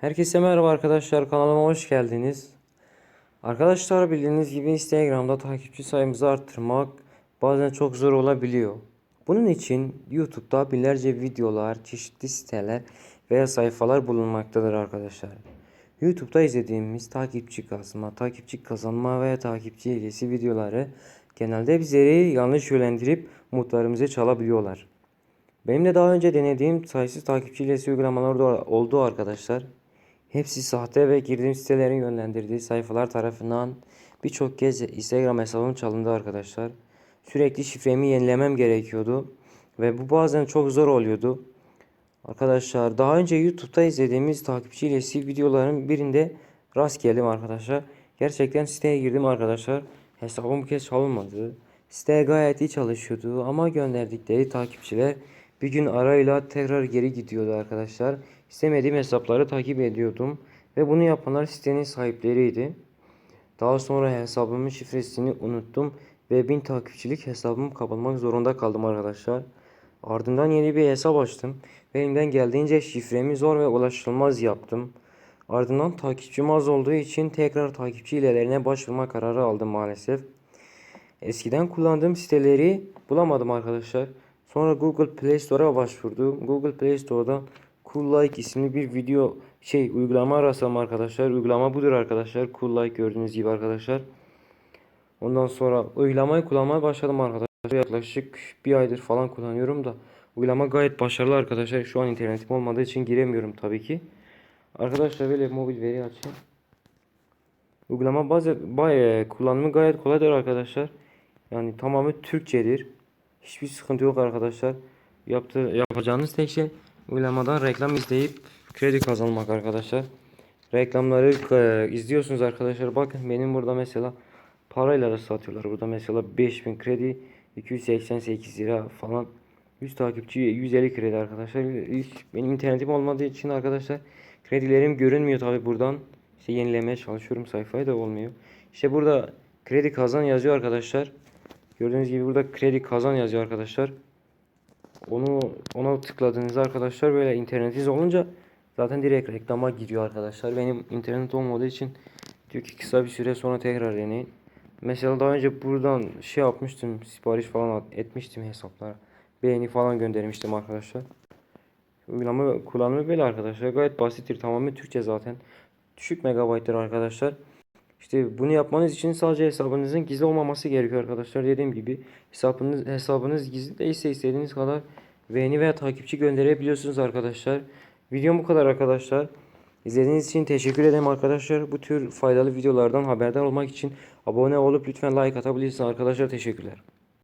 Herkese merhaba arkadaşlar kanalıma hoş geldiniz. Arkadaşlar bildiğiniz gibi Instagram'da takipçi sayımızı arttırmak bazen çok zor olabiliyor. Bunun için YouTube'da binlerce videolar, çeşitli siteler veya sayfalar bulunmaktadır arkadaşlar. YouTube'da izlediğimiz takipçi kasma, takipçi kazanma veya takipçi hilesi videoları genelde bizleri yanlış yönlendirip umutlarımızı çalabiliyorlar. Benim de daha önce denediğim sayısız takipçi hilesi uygulamalar oldu arkadaşlar. Hepsi sahte ve girdiğim sitelerin yönlendirdiği sayfalar tarafından birçok kez Instagram hesabım çalındı arkadaşlar. Sürekli şifremi yenilemem gerekiyordu ve bu bazen çok zor oluyordu. Arkadaşlar daha önce YouTube'da izlediğimiz takipçi hilesi videoların birinde rast geldim arkadaşlar. Gerçekten siteye girdim arkadaşlar. Hesabım bu kez çalınmadı. Site gayet iyi çalışıyordu ama gönderdikleri takipçiler bir gün arayla tekrar geri gidiyordu arkadaşlar. İstemediğim hesapları takip ediyordum ve bunu yapanlar sitenin sahipleriydi. Daha sonra hesabımın şifresini unuttum ve 1000 takipçilik hesabım kapanmak zorunda kaldım arkadaşlar. Ardından yeni bir hesap açtım ve elimden geldiğince şifremi zor ve ulaşılmaz yaptım. Ardından takipçim az olduğu için tekrar takipçi ilelerine başvurma kararı aldım maalesef. Eskiden kullandığım siteleri bulamadım arkadaşlar. Sonra Google Play Store'a başvurdum. Google Play Store'dan Cool Like isimli bir video şey uygulama arasam arkadaşlar. Uygulama budur arkadaşlar. Cool Like gördüğünüz gibi arkadaşlar. Ondan sonra uygulamayı kullanmaya başladım arkadaşlar. Yaklaşık bir aydır falan kullanıyorum da. Uygulama gayet başarılı arkadaşlar. Şu an internetim olmadığı için giremiyorum tabii ki. Arkadaşlar böyle mobil veri açayım. Uygulama bazı bayağı kullanımı gayet kolaydır arkadaşlar. Yani tamamı Türkçedir. Hiçbir sıkıntı yok arkadaşlar. Yaptı, yapacağınız tek şey uygulamadan reklam izleyip kredi kazanmak arkadaşlar. Reklamları e, izliyorsunuz arkadaşlar. Bakın benim burada mesela parayla da satıyorlar. Burada mesela 5000 kredi 288 lira falan. 100 takipçi 150 kredi arkadaşlar. Hiç benim internetim olmadığı için arkadaşlar kredilerim görünmüyor tabi buradan. İşte yenilemeye çalışıyorum sayfayı da olmuyor. İşte burada kredi kazan yazıyor arkadaşlar. Gördüğünüz gibi burada kredi kazan yazıyor arkadaşlar. Onu ona tıkladığınızda arkadaşlar böyle internetiniz olunca zaten direkt reklama giriyor arkadaşlar. Benim internet olmadığı için diyor ki kısa bir süre sonra tekrar deneyin. Mesela daha önce buradan şey yapmıştım sipariş falan etmiştim hesaplara. Beğeni falan göndermiştim arkadaşlar. Uygulama kullanımı böyle arkadaşlar. Gayet basittir. Tamamen Türkçe zaten. Düşük megabayttır arkadaşlar. İşte bunu yapmanız için sadece hesabınızın gizli olmaması gerekiyor arkadaşlar. Dediğim gibi hesabınız hesabınız gizli değilse istediğiniz kadar beğeni veya takipçi gönderebiliyorsunuz arkadaşlar. Videom bu kadar arkadaşlar. İzlediğiniz için teşekkür ederim arkadaşlar. Bu tür faydalı videolardan haberdar olmak için abone olup lütfen like atabilirsiniz arkadaşlar. Teşekkürler.